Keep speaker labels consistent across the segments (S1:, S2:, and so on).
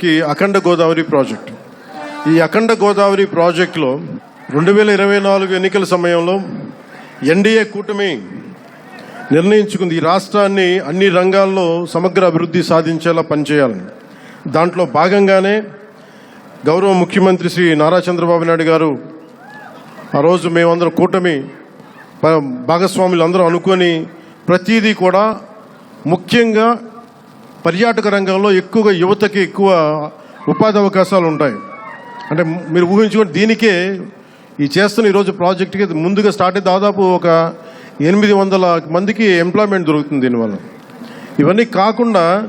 S1: కి అఖండ గోదావరి ప్రాజెక్ట్. ఈ అఖండ గోదావరి ప్రాజెక్టులో రెండు వేల ఇరవై నాలుగు ఎన్నికల సమయంలో ఎన్డీఏ కూటమి నిర్ణయించుకుంది. ఈ రాష్ట్రాన్ని అన్ని రంగాల్లో సమగ్ర అభివృద్ధి సాధించేలా పనిచేయాలని. దాంట్లో భాగంగానే గౌరవ ముఖ్యమంత్రి శ్రీ నారా చంద్రబాబు నాయుడు గారు ఆ రోజు మేమందరం కూటమి భాగస్వాములు అందరూ అనుకొని ప్రతిదీ కూడా ముఖ్యంగా పర్యాటక రంగంలో ఎక్కువగా యువతకి ఎక్కువ ఉపాధి అవకాశాలు ఉంటాయి. అంటే మీరు ఊహించుకోండి దీనికే ఈ చేస్తున్న ఈరోజు ప్రాజెక్ట్కి ముందుగా స్టార్ట్ అయ్యి దాదాపు ఒక ఎనిమిది వందల మందికి ఎంప్లాయ్మెంట్ దొరుకుతుంది దీనివల్ల. ఇవన్నీ కాకుండా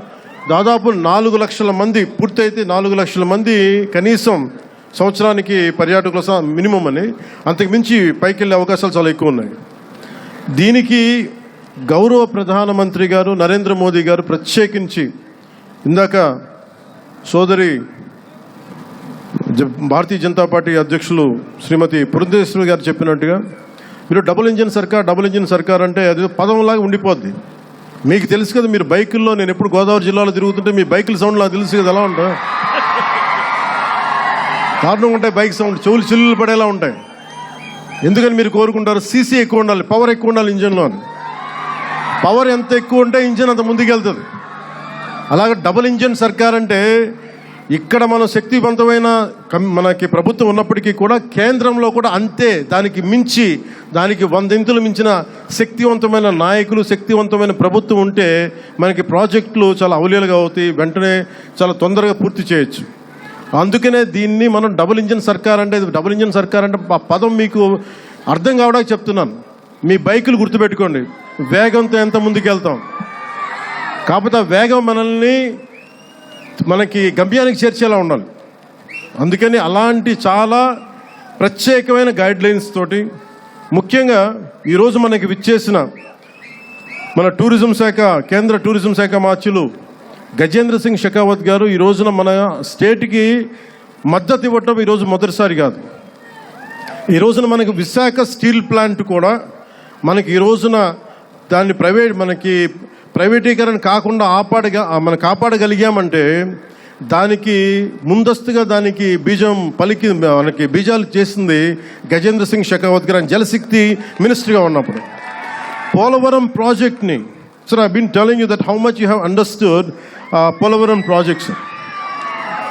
S1: దాదాపు నాలుగు లక్షల మంది పూర్తయితే నాలుగు లక్షల మంది కనీసం సంవత్సరానికి పర్యాటకుల మినిమం అని. అంతకు మించి పైకి వెళ్ళే అవకాశాలు చాలా ఎక్కువ ఉన్నాయి. దీనికి గౌరవ ప్రధానమంత్రి గారు నరేంద్ర మోదీ గారు ప్రత్యేకించి ఇందాక సోదరి జ- భారతీయ జనతా పార్టీ అధ్యక్షులు శ్రీమతి పురంధేశ్వరి గారు చెప్పినట్టుగా మీరు డబుల్ ఇంజిన్ సర్కార్ డబుల్ ఇంజిన్ సర్కార్ అంటే అది పదంలాగా ఉండిపోద్ది. మీకు తెలుసు కదా మీరు బైకుల్లో నేను ఎప్పుడు గోదావరి జిల్లాలో తిరుగుతుంటే మీ బైకుల సౌండ్ నాకు తెలుసు కదా ఎలా ఉంటాయి దారుణంగా ఉంటాయి బైక్ సౌండ్ చెవులు చిల్లులు పడేలా ఉంటాయి. ఎందుకని మీరు కోరుకుంటారు? సీసీ ఎక్కువ ఉండాలి పవర్ ఎక్కువ ఉండాలి ఇంజన్లో అని. పవర్ ఎంత ఎక్కువ ఉంటే ఇంజన్ అంత ముందుకెళ్తుంది. అలాగే డబుల్ ఇంజన్ సర్కార్ అంటే ఇక్కడ మనం శక్తివంతమైన కం- మనకి ప్రభుత్వం ఉన్నప్పటికీ కూడా కేంద్రంలో కూడా అంతే దానికి మించి దానికి వందింతులు మించిన శక్తివంతమైన నాయకులు శక్తివంతమైన ప్రభుత్వం ఉంటే మనకి ప్రాజెక్టులు చాలా అవలీలుగా అవుతాయి వెంటనే చాలా తొందరగా పూర్తి చేయొచ్చు. అందుకనే దీన్ని మనం డబుల్ ఇంజిన్ సర్కార్ అంటే డబుల్ ఇంజిన్ సర్కార్ అంటే ఆ పదం మీకు అర్థం కావడానికి చెప్తున్నాను. మీ బైకులు గుర్తుపెట్టుకోండి. వేగంతో ఎంత ముందుకెళ్తాం? కాకపోతే ఆ వేగం మనల్ని మనకి గమ్యానికి చేర్చేలా ఉండాలి. అందుకని అలాంటి చాలా ప్రత్యేకమైన గైడ్ లైన్స్ తోటి ముఖ్యంగా ఈరోజు మనకి విచ్చేసిన మన టూరిజం శాఖ కేంద్ర టూరిజం శాఖ మార్చులు గజేంద్ర సింగ్ షెకావత్ గారు ఈ రోజున మన స్టేట్కి మద్దతు ఇవ్వటం ఈరోజు మొదటిసారి కాదు. ఈ రోజున మనకు విశాఖ స్టీల్ ప్లాంట్ కూడా మనకి ఈ రోజున దాన్ని ప్రైవేట్ మనకి ప్రైవేటీకరణ కాకుండా ఆపాడగా మనం కాపాడగలిగామంటే దానికి ముందస్తుగా దానికి బీజం పలికి మనకి బీజాలు చేసింది గజేంద్ర సింగ్ షెకావత్ గారు జలశక్తి మినిస్టర్గా ఉన్నప్పుడు. పోలవరం ప్రాజెక్ట్ని sir I been telling you that how much you have understood Polavaram project sir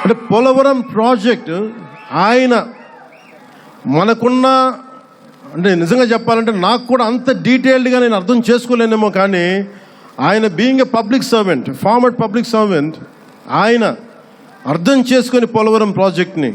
S1: అంటే పోలవరం ప్రాజెక్ట్ ఆయన మనకున్న అంటే నిజంగా చెప్పాలంటే నాకు కూడా అంత డీటెయిల్డ్గా నేను అర్థం చేసుకోలేనేమో కానీ ఆయన being a public servant former public servant ఆయన అర్థం చేసుకొని పోలవరం ప్రాజెక్ట్ని